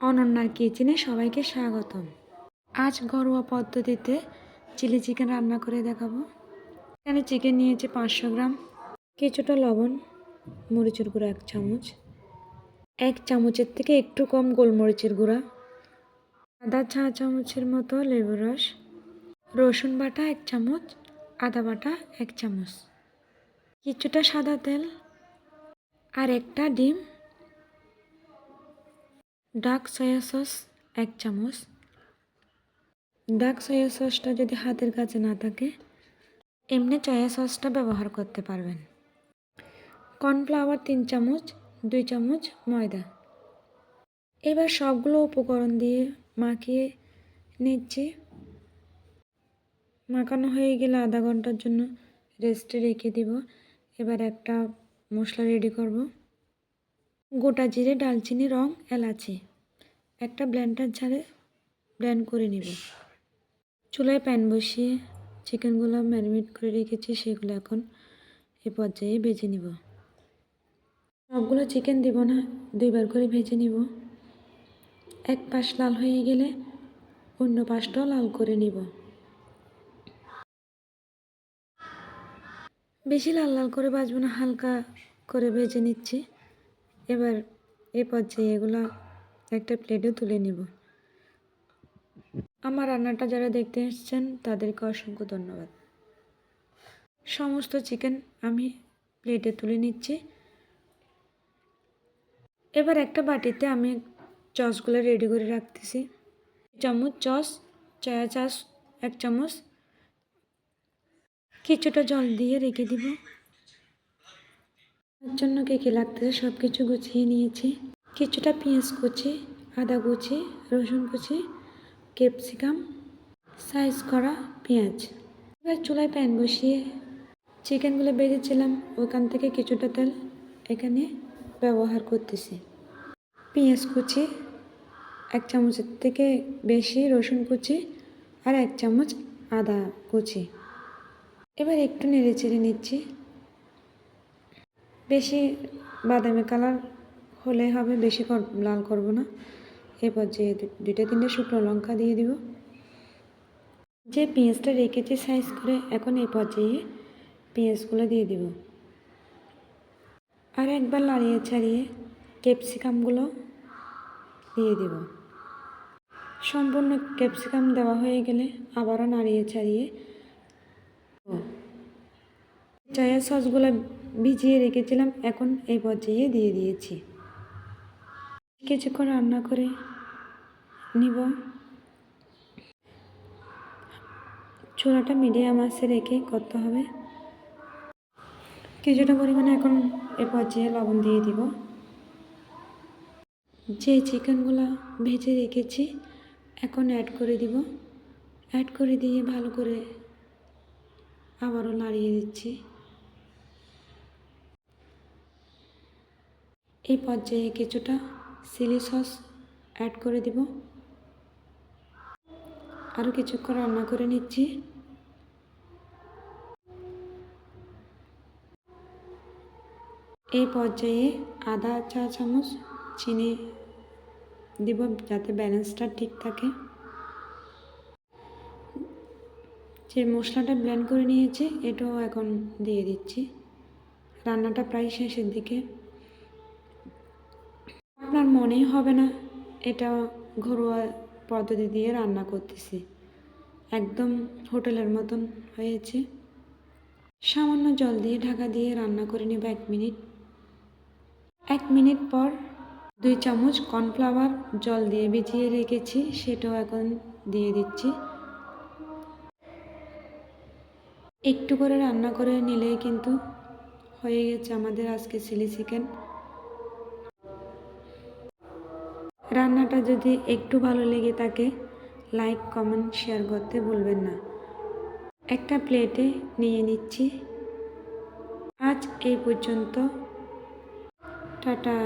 অনন্যার কিচেনে সবাইকে স্বাগতম। আজ ঘরোয়া পদ্ধতিতে চিলি চিকেন রান্না করে দেখাবো। এখানে চিকেন নিয়েছে পাঁচশো গ্রাম, কিছুটা লবণ, মরিচের গুঁড়া এক চামচ, এক চামচের থেকে একটু কম গোলমরিচের গুঁড়া, আদা চা চামচের মতো লেবু রস, রসুন বাটা এক চামচ, আদা বাটা এক চামচ, কিছুটা সাদা তেল আর একটা ডিম ডার্ক সয়া সস এক চামচ। ডার্ক সয়া সসটা যদি হাতের কাছে না থাকে, এমনি সয়া সসটা ব্যবহার করতে পারবেন। কর্নফ্লাওয়ার তিন চামচ, দুই চামচ ময়দা। এবার সবগুলো উপকরণ দিয়ে মাখিয়ে নিচ্ছি। মাখানো হয়ে গেলে আধা ঘণ্টার জন্য রেস্টে রেখে দিব। এবার একটা মশলা রেডি করব। গোটা জিরে, ডালচিনি, রং, এলাচি। একটা ব্ল্যান্ডার ঝাড়ে ব্ল্যান্ড করে নেব। চুলায় প্যান বসিয়ে চিকেনগুলো ম্যারিনেট করে রেখেছি, সেগুলো এখন এ পর্যায়ে ভেজে নিব। সবগুলো চিকেন দিব না, দুইবার করে ভেজে নিব। এক পাশ লাল হয়ে গেলে অন্য পাশটাও লাল করে নিব। বেশি লাল লাল করে ভাজবো না, হালকা করে ভেজে নিচ্ছি। এবার এ পর্যায়ে এগুলো একটা প্লেটে তুলে নিব। আমার রান্নাটা যারা দেখতে এসছেন, তাদেরকে অসংখ্য ধন্যবাদ। সমস্ত চিকেন আমি প্লেটে তুলে নিচ্ছি। এবার একটা বাটিতে আমি চসগুলো রেডি করে রাখতেছি। চামচ চস, চয়া চাষ এক চামচ। কিছুটা জল দিয়ে রেখে দিব। জন্য কে কী লাগতেছে সব কিছু গুছিয়ে নিয়েছি। কিছুটা পেঁয়াজ কুচি, আদা কুচি, রসুন কুচি, ক্যাপসিকাম, সাইজ করা পেঁয়াজ। এবার চুলায় প্যান বসিয়ে চিকেনগুলো বেজেছিলাম, ওখান থেকে কিছুটা তেল এখানে ব্যবহার করতেছি। পেঁয়াজ কুচি, এক চামচের থেকে বেশি রসুন কুচি আর এক চামচ আদা কুচি। এবার একটু নেড়ে চেড়ে নিচ্ছি। বেশি বাদামি কালার হলে হবে, বেশি লাল করব না। এরপর দু- দুইটা তিনটে শুকনো লঙ্কা দিয়ে দিব। যে পেঁয়াজটা রেখেছি সাইজ করে, এখন এই পর্যায়ে পেঁয়াজগুলো দিয়ে দিব। আর একবার লাড়িয়ে ছাড়িয়ে ক্যাপসিকামগুলো দিয়ে দিব। সম্পূর্ণ ক্যাপসিকাম দেওয়া হয়ে গেলে আবারও নাড়িয়ে ছাড়িয়ে চয়া সসগুলো ভিজিয়ে রেখেছিলাম, এখন এই পর্যায়ে দিয়ে দিয়েছি। কিছুক্ষণ রান্না করে নিব। চুলাটা মিডিয়াম আসে রেখে করতে হবে। কিছুটা পরিমাণে এখন এ পর্যায়ে লবণ দিয়ে দিব। যে চিকেনগুলো ভেজে রেখেছি, এখন অ্যাড করে দিব। অ্যাড করে দিয়ে ভালো করে আবারও নাড়িয়ে দিচ্ছি। এই পর্যায়ে কিছুটা চিলি সস অ্যাড করে দিব। আরও কিছুক্ষণ রান্না করে নিচ্ছি। এই পর্যায়ে আদা চা চামচ চিনি দিব যাতে ব্যালেন্সটা ঠিক থাকে। যে মশলাটা ব্লেন্ড করে নিয়েছি, এটাও এখন দিয়ে দিচ্ছি। রান্নাটা প্রায় শেষের দিকে। আপনার মনেই হবে না। এটা ঘরোয়া পদ্ধতি দিয়ে রান্না করতেছি। একদম হোটেলের মতন হয়েছে। সামান্য জল দিয়ে ঢাকা দিয়ে রান্না করে নেব এক মিনিট। এক মিনিট পর দুই চামচ কর্নফ্লাওয়ার জল দিয়ে ভিজিয়ে রেখেছি, সেটাও এখন দিয়ে দিচ্ছি। একটু করে রান্না করে নিলেই কিন্তু হয়ে গেছে আমাদের আজকে চিলি চিকেন। রান্নাটা যদি একটু ভালো লেগে থাকে, লাইক, কমেন্ট, শেয়ার করতে ভুলবেন না। একটা প্লেটে নিয়ে নিচ্ছি। আজ এই পর্যন্ত। টাটা।